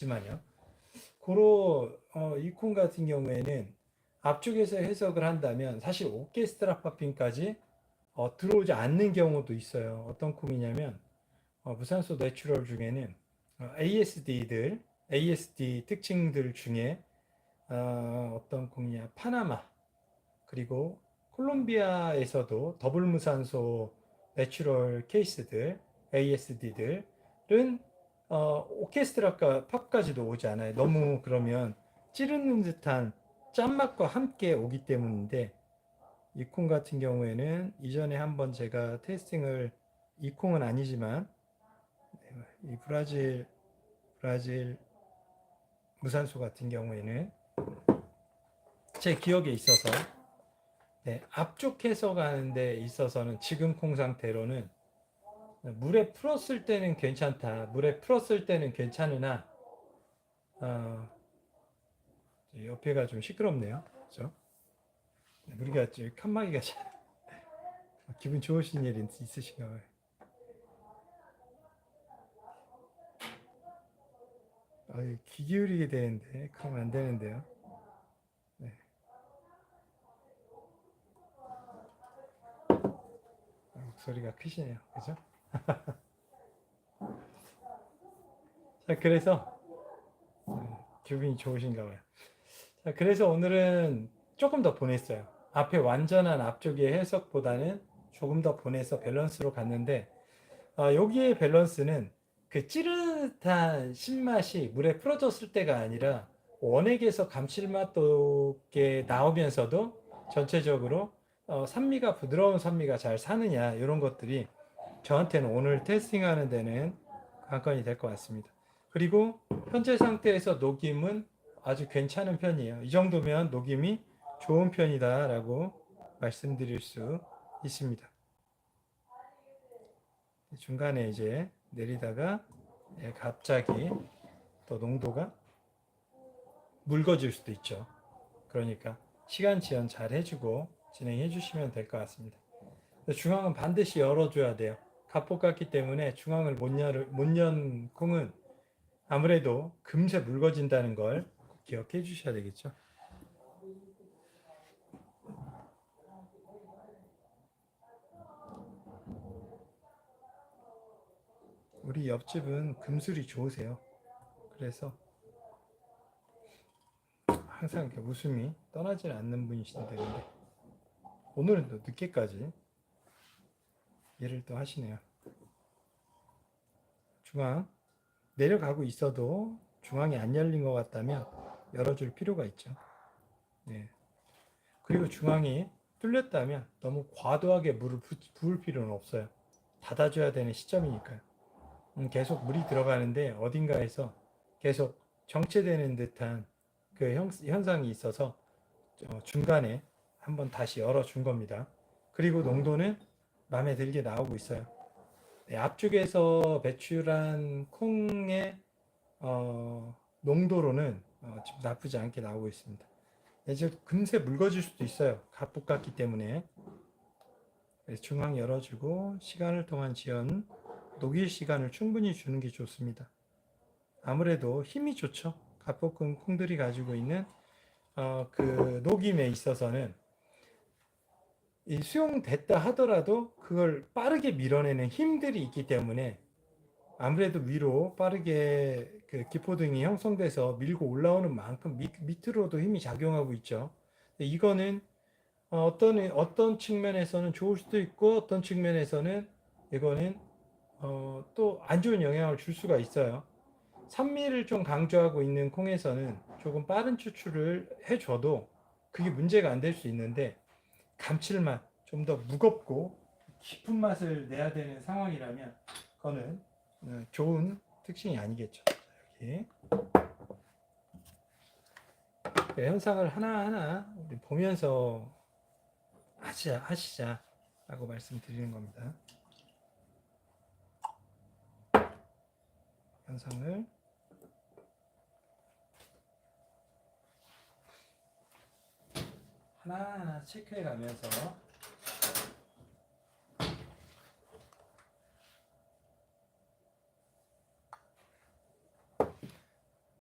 있지만요. 고로 어, 이콘 같은 경우에는 앞쪽에서 해석을 한다면 사실 오케스트라 팝핑까지 어, 들어오지 않는 경우도 있어요. 어떤 콩이냐면 어, 무산소 내추럴 중에는 어, ASD들, ASD 특징들 중에 어, 어떤 콩이냐 파나마 그리고 콜롬비아에서도 더블 무산소 내추럴 케이스들 ASD들은 어, 오케스트라가 팝까지도 오지 않아요. 너무 그러면 찌르는 듯한 짠맛과 함께 오기 때문인데 이콩 같은 경우에는 이전에 한번 제가 테스팅을 이 콩은 아니지만 이 브라질 브라질 무산소 같은 경우에는 제 기억에 있어서 네, 앞쪽 해석하는 데 있어서는 지금 콩 상태로는 물에 풀었을 때는 괜찮다. 물에 풀었을 때는 괜찮으나 어, 옆에가 좀 시끄럽네요. 그죠? 네, 우리가 좀 칸막이가 잘 기분 좋으신 일 있- 있으신가 봐요. 아, 귀 기울이게 되는데 그러면 안 되는데요. 네. 아, 목소리가 크시네요. 그죠? 자, 그래서 음, 기분이 좋으신가 봐요. 자, 그래서 오늘은 조금 더 보냈어요. 앞에 완전한 앞쪽의 해석보다는 조금 더 보내서 밸런스로 갔는데 어, 여기의 밸런스는 그 찌릿한 신맛이 물에 풀어졌을 때가 아니라 원액에서 감칠맛 도 게 나오면서도 전체적으로 어, 산미가 부드러운 산미가 잘 사느냐 이런 것들이 저한테는 오늘 테스팅하는 데는 관건이 될 것 같습니다. 그리고 현재 상태에서 녹임은 아주 괜찮은 편이에요. 이 정도면 녹임이 좋은 편이다라고 말씀드릴 수 있습니다. 중간에 이제 내리다가 예, 갑자기 또 농도가 묽어질 수도 있죠. 그러니까 시간 지연 잘 해주고 진행해 주시면 될 것 같습니다. 중앙은 반드시 열어줘야 돼요. 갑폭 같기 때문에 중앙을 못, 열, 못연 콩은 아무래도 금세 묽어진다는 걸꼭 기억해 주셔야 되겠죠. 우리 옆집은 금술이 좋으세요. 그래서 항상 이렇게 웃음이 떠나질 않는 분이신데 오늘은 또 늦게까지 일을 또 하시네요. 중앙 내려가고 있어도 중앙이 안 열린 것 같다면 열어줄 필요가 있죠. 네. 그리고 중앙이 뚫렸다면 너무 과도하게 물을 부, 부을 필요는 없어요. 닫아줘야 되는 시점이니까요. 음, 계속 물이 들어가는데 어딘가에서 계속 정체되는 듯한 그 현, 현상이 있어서 어, 중간에 한번 다시 열어준 겁니다. 그리고 농도는 마음에 들게 나오고 있어요. 네, 앞쪽에서 배출한 콩의 어, 농도로는 어, 지금 나쁘지 않게 나오고 있습니다. 네, 이제 금세 묽어질 수도 있어요. 갑북 같기 때문에. 그래서 중앙 열어주고 시간을 통한 지연, 녹일 시간을 충분히 주는 게 좋습니다. 아무래도 힘이 좋죠. 갑볶은 콩들이 가지고 있는 어, 그 녹임에 있어서는 이 수용됐다 하더라도 그걸 빠르게 밀어내는 힘들이 있기 때문에 아무래도 위로 빠르게 그 기포등이 형성돼서 밀고 올라오는 만큼 밑, 밑으로도 힘이 작용하고 있죠. 이거는 어, 어떤 어떤 측면에서는 좋을 수도 있고 어떤 측면에서는 이거는 어, 또 안 좋은 영향을 줄 수가 있어요. 산미를 좀 강조하고 있는 콩에서는 조금 빠른 추출을 해줘도 그게 문제가 안 될 수 있는데 감칠맛 좀 더 무겁고 깊은 맛을 내야 되는 상황이라면 그거는 어, 좋은 특징이 아니겠죠. 자, 여기 그 현상을 하나하나 보면서 하시자 하시자라고 말씀드리는 겁니다. 현상을 하나하나 체크해 가면서.